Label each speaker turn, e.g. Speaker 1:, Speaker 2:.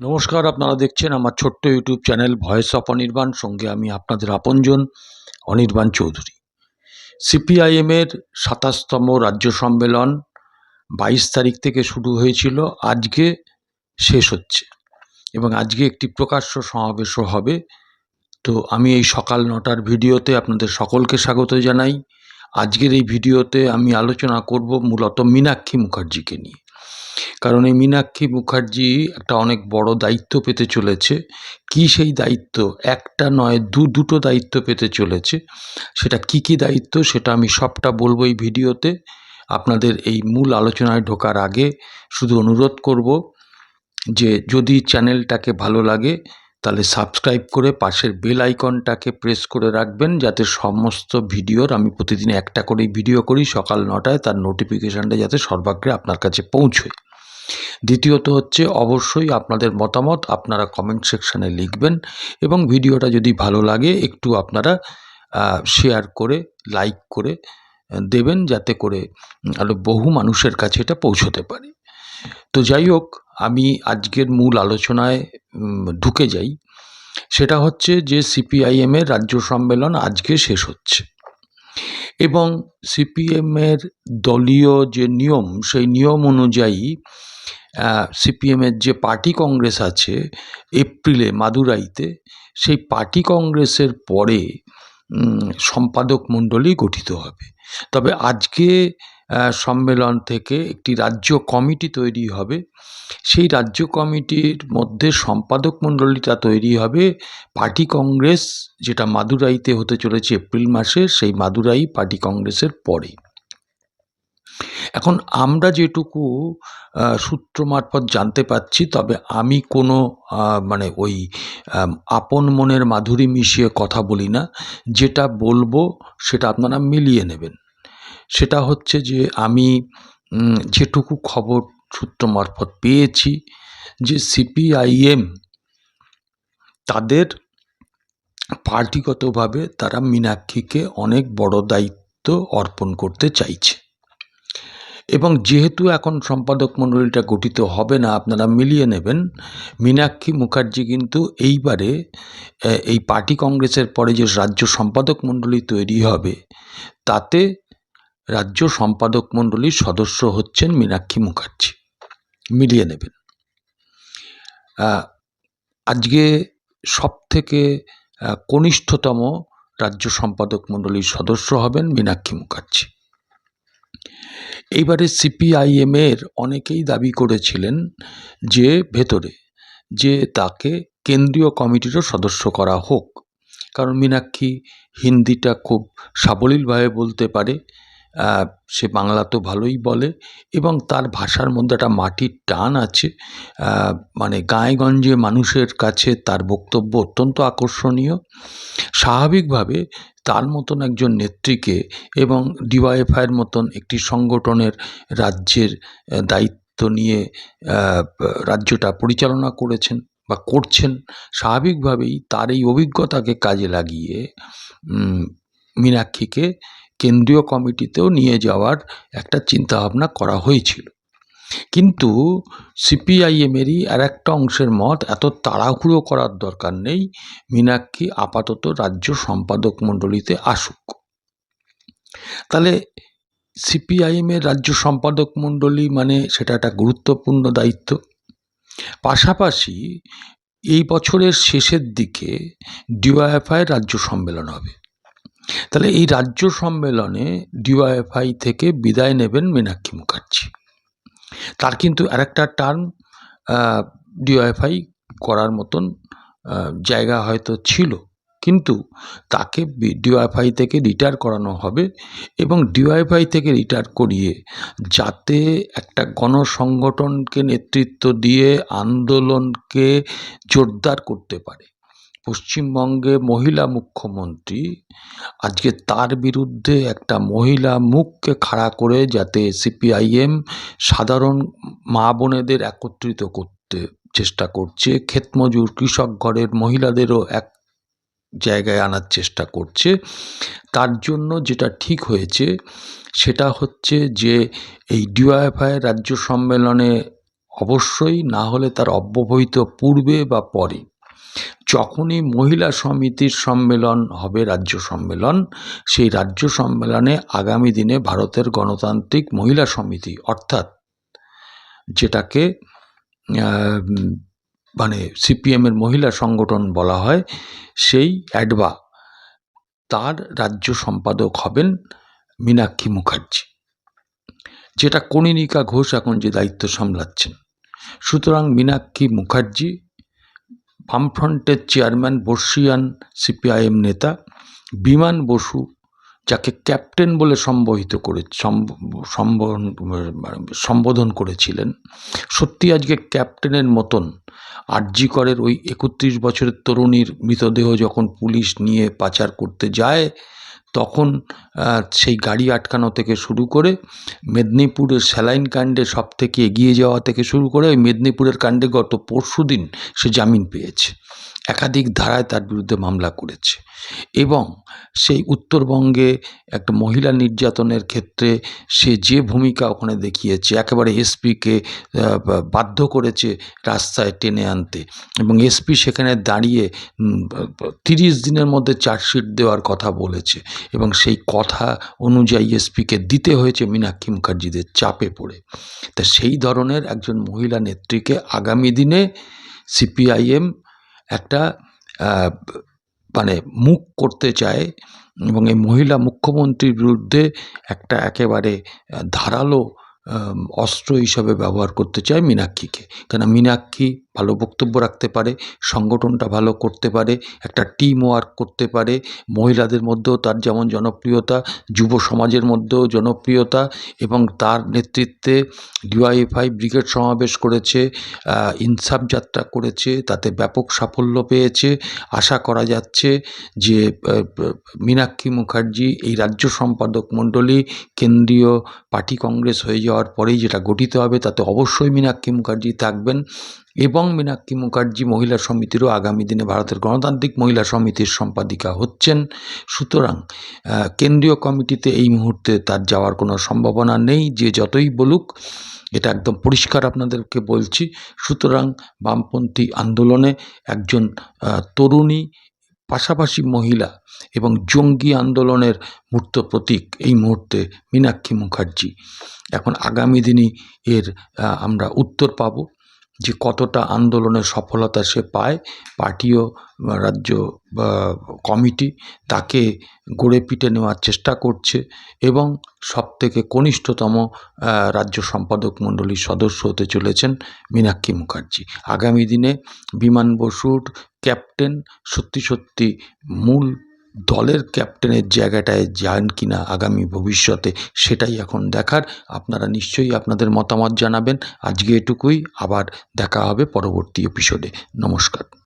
Speaker 1: নমস্কার, আপনারা দেখছেন আমার ছোট্ট YouTube channel voice of Anirban. সঙ্গে আমি আপনাদের আপনজন, অনির্বাণ চৌধুরী। সিপিআইএমের সাতাশতম রাজ্য সম্মেলন বাইশ তারিখ থেকে শুরু হয়েছিল। আজকে শেষ হচ্ছে এবং আজকে একটি প্রকাশ্য সমাবেশও হবে। তো আমি এই সকাল নটার ভিডিওতে আপনাদের সকলকে স্বাগত জানাই। আজকের এই ভিডিওতে আমি আলোচনা করব মূলত মীনাক্ষী মুখার্জিকে নিয়ে। কারণ এই মীনাক্ষী মুখার্জি একটা অনেক বড় দায়িত্ব পেতে চলেছে। কি সেই দায়িত্ব? একটা নয়, দু, দুটো দায়িত্ব পেতে চলেছে। সেটা কি কি দায়িত্ব সেটা আমি সবটা বলব এই ভিডিওতে। আপনাদের এই মূল আলোচনায় ঢোকার আগে শুধু অনুরোধ করব যে যদি চ্যানেলটাকে ভালো লাগে তাহলে সাবস্ক্রাইব করে পাশের বেল আইকনটাকে প্রেস করে রাখবেন যাতে সমস্ত ভিডিওর আমি প্রতিদিন একটা করেই ভিডিও করি। সকাল নটায় তার নোটিফিকেশানটা যাতে সর্বাগ্রে আপনার কাছে পৌঁছয়। দ্বিতীয়ত হচ্ছে অবশ্যই আপনাদের মতামত আপনারা কমেন্ট সেকশানে লিখবেন এবং ভিডিওটা যদি ভালো লাগে একটু আপনারা শেয়ার করে লাইক করে দেবেন যাতে করে আরও বহু মানুষের কাছে এটা পৌঁছতে পারে। তো যাই হোক, আমি আজকের মূল আলোচনায় ঢুকে যাই। সেটা হচ্ছে যে সিপিআইএমের রাজ্য সম্মেলন আজকে শেষ হচ্ছে এবং সিপিএমের দলীয় যে নিয়ম, সেই নিয়ম অনুযায়ী সিপিএমের যে পার্টি কংগ্রেস আছে এপ্রিলে মাদুরাইতে, সেই পার্টি কংগ্রেসের পরে সম্পাদক মণ্ডলী গঠিত হবে। তবে আজকে সম্মেলন থেকে একটি রাজ্য কমিটি তৈরি হবে। সেই রাজ্য কমিটির মধ্যে সম্পাদক মণ্ডলীটা তৈরি হবে পার্টি কংগ্রেস, যেটা মাদুরাইতে হতে চলেছে এপ্রিল মাসে, সেই মাদুরাই পার্টি কংগ্রেসের পরে। এখন আমরা যেটুকু সূত্র মারফত জানতে পাচ্ছি তবে আমি কোনো মানে ওই আপন মনের মাধুরী মিশিয়ে কথা বলি না। যেটা বলব, সেটা আপনারা মিলিয়ে নেবেন। সেটা হচ্ছে যে, আমি যেটুকু খবর সূত্র মারফত পেয়েছি, যে সিপিআইএম তাদের পার্টিগতভাবে তারা মীনাক্ষীকে অনেক বড় দায়িত্ব অর্পণ করতে চাইছে। এবং যেহেতু এখন সম্পাদক মণ্ডলীটা গঠিত হবে না, আপনারা মিলিয়ে নেবেন। মীনাক্ষী মুখার্জি কিন্তু এইবারে এই পার্টি কংগ্রেসের পরে যে রাজ্য সম্পাদক মণ্ডলী তৈরি হবে, তাতে রাজ্য সম্পাদক মণ্ডলীর সদস্য হচ্ছেন মীনাক্ষী মুখার্জি। মিলিয়ে নেবেন। আজকে সব থেকে কনিষ্ঠতম রাজ্য সম্পাদক মণ্ডলীর সদস্য হবেন মীনাক্ষী মুখার্জি। এইবারে সিপিআইএমের অনেকেই দাবি করেছিলেন যে ভেতরে, যে তাকে কেন্দ্রীয় কমিটিরও সদস্য করা হোক। কারণ মীনাক্ষী হিন্দিটা খুব সাবলীলভাবে বলতে পারে। সে বাংলা তো ভালোই বলে এবং তার ভাষার মধ্যে একটা মাটির টান আছে। মানে গাঁয়েগঞ্জে মানুষের কাছে তার বক্তব্য অত্যন্ত আকর্ষণীয়। স্বাভাবিকভাবে তার মতন একজন নেত্রীকে এবং ডিওয়াইএফআইয়ের মতন একটি সংগঠনের রাজ্যের দায়িত্ব নিয়ে রাজ্যটা পরিচালনা করেছেন বা করছেন, স্বাভাবিকভাবেই তার এই অভিজ্ঞতাকে কাজে লাগিয়ে মীনাক্ষীকে কেন্দ্রীয় কমিটিতেও নিয়ে যাওয়ার একটা চিন্তাভাবনা করা হয়েছিল। কিন্তু সিপিআইএমেরই আর একটা অংশের মত এত তাড়াহুড়ো করার দরকার নেই, মীনাক্ষী আপাতত রাজ্য সম্পাদক মণ্ডলীতে আসুক। তাহলে সিপিআইএমের রাজ্য সম্পাদক মণ্ডলী মানে সেটা একটা গুরুত্বপূর্ণ দায়িত্ব। পাশাপাশি এই বছরের শেষের দিকে ডিওয়াইএফআই রাজ্য সম্মেলন হবে। তাহলে এই রাজ্য সম্মেলনে ডিওয়াইএফআই থেকে বিদায় নেবেন মীনাক্ষী মুখার্জি। তার কিন্তু আরেকটা টার্ম ডিওয়াইফাই করার মতন জায়গা হয়তো ছিল। কিন্তু তাকে ডিওয়াইফাই থেকে রিটায়ার করানো হবে এবং ডিওয়াইফাই থেকে রিটায়ার করিয়ে যাতে একটা গণসংগঠনকে নেতৃত্ব দিয়ে আন্দোলনকে জোরদার করতে পারে। পশ্চিমবঙ্গে মহিলা মুখ্যমন্ত্রী, আজকে তার বিরুদ্ধে একটা মহিলা মুখকে খাড়া করে যাতে সিপিআইএম সাধারণ মা বোনেদের একত্রিত করতে চেষ্টা করছে, ক্ষেতমজুর কৃষক ঘরের মহিলাদেরও এক জায়গায় আনার চেষ্টা করছে। তার জন্য যেটা ঠিক হয়েছে সেটা হচ্ছে যে এই ডিওয়াইফাই রাজ্য সম্মেলনে অবশ্যই, না হলে তার অব্যবহিত পূর্বে বা পরে। যখনই মহিলা সমিতির সম্মেলন হবে, রাজ্য সম্মেলন, সেই রাজ্য সম্মেলনে আগামী দিনে ভারতের গণতান্ত্রিক মহিলা সমিতি, অর্থাৎ যেটাকে মানে সিপিএমের মহিলা সংগঠন বলা হয়, সেই অ্যাডবা তার রাজ্য সম্পাদক হবেন মীনাক্ষী মুখার্জি, যেটা কনিনিকা ঘোষ এখন যে দায়িত্ব সামলাচ্ছেন। সুতরাং মীনাক্ষী মুখার্জি বামফ্রন্টের চেয়ারম্যান বর্ষিয়ান সিপিআইএম নেতা বিমান বসু, যাকে ক্যাপ্টেন বলে সম্বোহিত করে, সম্ব- সম্বোধন সম্বোধন করেছিলেন, সত্যি আজকে ক্যাপ্টেনের মতন আরজি করের ওই একত্রিশ বছরের তরুণীর মৃতদেহ যখন পুলিশ নিয়ে পাচার করতে যায় তখন সেই গাড়ি আটকানো থেকে শুরু করে মেদিনীপুরের স্যালাইন কাণ্ডে সব থেকে এগিয়ে যাওয়া থেকে শুরু করে ওই মেদিনীপুরের কাণ্ডে গত পরশু দিন সে জামিন পেয়েছে। একাধিক ধারায় তার বিরুদ্ধে মামলা করেছে এবং সেই উত্তরবঙ্গে একটা মহিলা নির্যাতনের ক্ষেত্রে সে যে ভূমিকা ওখানে দেখিয়েছে, একেবারে এসপিকে বাধ্য করেছে রাস্তায় টেনে আনতে এবং এসপি সেখানে দাঁড়িয়ে তিরিশ দিনের মধ্যে চার্জশিট দেওয়ার কথা বলেছে এবং সেই কথা অনুযায়ী এসপিকে দিতে হয়েছে মীনাক্ষী মুখার্জিদের চাপে পড়ে। তা সেই ধরনের একজন মহিলা নেত্রীকে আগামী দিনে সিপিআইএম একটা মানে মুখ করতে চায় এবং এই মহিলা মুখ্যমন্ত্রীর বিরুদ্ধে একটা একেবারে ধারালো অস্ত্র হিসাবে ব্যবহার করতে চায় মীনাক্ষীকে। কেন মীনাক্ষী ভালো বক্তব্য রাখতে পারে, সংগঠনটা ভালো করতে পারে, একটা টিম ওয়ার্ক করতে পারে, মহিলাদের মধ্যেও তার যেমন জনপ্রিয়তা, যুব সমাজের মধ্যেও জনপ্রিয়তা এবং তার নেতৃত্বে ডিওয়াইএফআই ব্রিগেড সমাবেশ করেছে ইনসাফ যাত্রা করেছে, তাতে ব্যাপক সাফল্য পেয়েছে। আশা করা যাচ্ছে যে মীনাক্ষী মুখার্জি এই রাজ্য সম্পাদক মণ্ডলী কেন্দ্রীয় পার্টি কংগ্রেস হয়ে যাওয়ার পরেই যেটা গঠিত হবে, তাতে অবশ্যই মীনাক্ষী মুখার্জি থাকবেন। এবং মীনাক্ষী মুখার্জি মহিলা সমিতিরও আগামী দিনে ভারতের গণতান্ত্রিক মহিলা সমিতির সম্পাদিকা হচ্ছেন। সুতরাং কেন্দ্রীয় কমিটিতে এই মুহূর্তে তার যাওয়ার কোনো সম্ভাবনা নেই। যে যতই বলুক, এটা একদম পরিষ্কার আপনাদেরকে বলছি। সুতরাং, বামপন্থী আন্দোলনে একজন তরুণী, পাশাপাশি মহিলা এবং জঙ্গি আন্দোলনের মূর্ত প্রতীক এই মুহূর্তে মীনাক্ষী মুখার্জি। এখন আগামী দিনই এর আমরা উত্তর পাব। যে কতটা আন্দোলনের সফলতা সে পায় পার্টিও রাজ্য কমিটি তাকে গড়ে পিটে নেওয়ার চেষ্টা করছে এবং সবথেকে কনিষ্ঠতম রাজ্য সম্পাদক মণ্ডলীর সদস্য হতে চলেছেন মীনাক্ষী মুখার্জি। আগামী দিনে বিমান বসুর ক্যাপ্টেন সত্যি সত্যি মূল দলের ক্যাপ্টেনের জায়গাটায় যান কিনা আগামী ভবিষ্যতে সেটাই এখন দেখার। আপনারা নিশ্চয়ই আপনাদের মতামত জানাবেন। আজকে এটুকুই। আবার দেখা হবে পরবর্তী এপিসোডে নমস্কার।